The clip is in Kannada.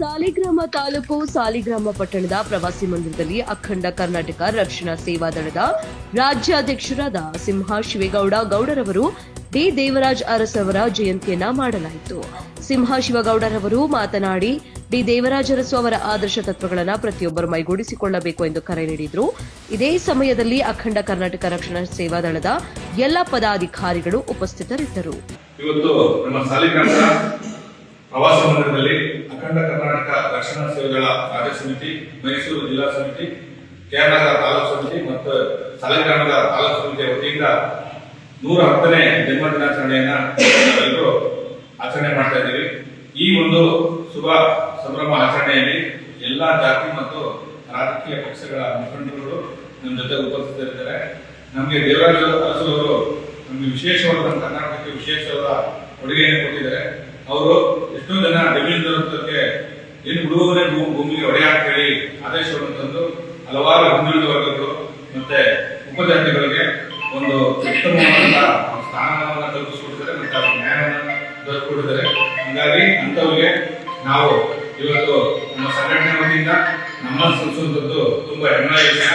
ಸಾಲಿಗ್ರಾಮ ತಾಲೂಕು ಸಾಲಿಗ್ರಾಮ ಪಟ್ಟಣದ ಪ್ರವಾಸಿ ಮಂದಿರದಲ್ಲಿ ಅಖಂಡ ಕರ್ನಾಟಕ ರಕ್ಷಣಾ ಸೇವಾ ದಳದ ರಾಜ್ಯಾಧ್ಯಕ್ಷರಾದ ಸಿಂಹ ಶಿವೇಗೌಡ ಗೌಡರವರು ಡಿ ದೇವರಾಜ್ ಅರಸ್ ಅವರ ಜಯಂತಿಯನ್ನ ಮಾಡಲಾಯಿತು. ಸಿಂಹ ಶಿವಗೌಡರವರು ಮಾತನಾಡಿ, ಡಿ ದೇವರಾಜ್ ಅರಸು ಅವರ ಆದರ್ಶ ತತ್ವಗಳನ್ನು ಪ್ರತಿಯೊಬ್ಬರು ಮೈಗೂಡಿಸಿಕೊಳ್ಳಬೇಕು ಎಂದು ಕರೆ ನೀಡಿದರು. ಇದೇ ಸಮಯದಲ್ಲಿ ಅಖಂಡ ಕರ್ನಾಟಕ ರಕ್ಷಣಾ ಸೇವಾ ದಳದ ಎಲ್ಲ ಪದಾಧಿಕಾರಿಗಳು ಉಪಸ್ಥಿತರಿದ್ದರು. ರಕ್ಷಣಾ ಸೇವೆಗಳ ರಾಜ್ಯ ಸಮಿತಿ, ಮೈಸೂರು ಜಿಲ್ಲಾ ಸಮಿತಿ, ಕೇರಳದ ತಾಲೂಕು ಸಮಿತಿ ಮತ್ತು ತಲಂಗಾಣದ ತಾಲೂಕು ಸಮಿತಿಯ ವತಿಯಿಂದ ನೂರ ಹತ್ತನೇ ಜನ್ಮ ದಿನಾಚರಣೆಯನ್ನು ಆಚರಣೆ ಮಾಡ್ತಾ ಇದ್ದೀವಿ. ಈ ಒಂದು ಶುಭ ಸಂಭ್ರಮ ಆಚರಣೆಯಲ್ಲಿ ಎಲ್ಲಾ ಜಾತಿ ಮತ್ತು ರಾಜಕೀಯ ಪಕ್ಷಗಳ ಮುಖಂಡರುಗಳು ನಮ್ಮ ಜೊತೆ ಉಪಸ್ಥಿತರಿದ್ದಾರೆ ನಮಗೆ ದೇವರಾಜ ಅರಸು ನಮಗೆ ವಿಶೇಷವಾದ ಕರ್ನಾಟಕಕ್ಕೆ ವಿಶೇಷವಾದ ಕೊಡುಗೆಯನ್ನು ಕೊಟ್ಟಿದ್ದಾರೆ. ಅವರು ಎಷ್ಟೋ ಜನ ಜಮೀನುದಾರರಿಗೆ ಏನು ಹುಡುಗರೇ ಭೂಮಿಗೆ ಹೊಡೆ ಅಂತ ಹೇಳಿ ಆದೇಶವನ್ನು ತಂದು ಹಲವಾರು ಹಿಂದುಳಿದ ವರ್ಗಗಳು ಮತ್ತೆ ಉಪಜಾತಿಗಳಿಗೆ ಒಂದು ಉತ್ತಮವಾದಂತಹ ಸ್ಥಾನವನ್ನು ತಲುಪಿಸ್ಕೊಡ್ತಾರೆ ಮತ್ತೆ ಅವರ ನ್ಯಾಯವನ್ನು ದೊರಕಿಕೊಟ್ಟಿದ್ದಾರೆ. ಹಾಗಾಗಿ ಅಂಥವ್ರಿಗೆ ನಾವು ಇವತ್ತು ನಮ್ಮ ಸಂಘಟನೆ ವತಿಯಿಂದ ನಮ್ಮ ಸಲ್ಲಿಸುವಂಥದ್ದು ತುಂಬಾ ಹೆಮ್ಮೆಯ ವಿಷಯ.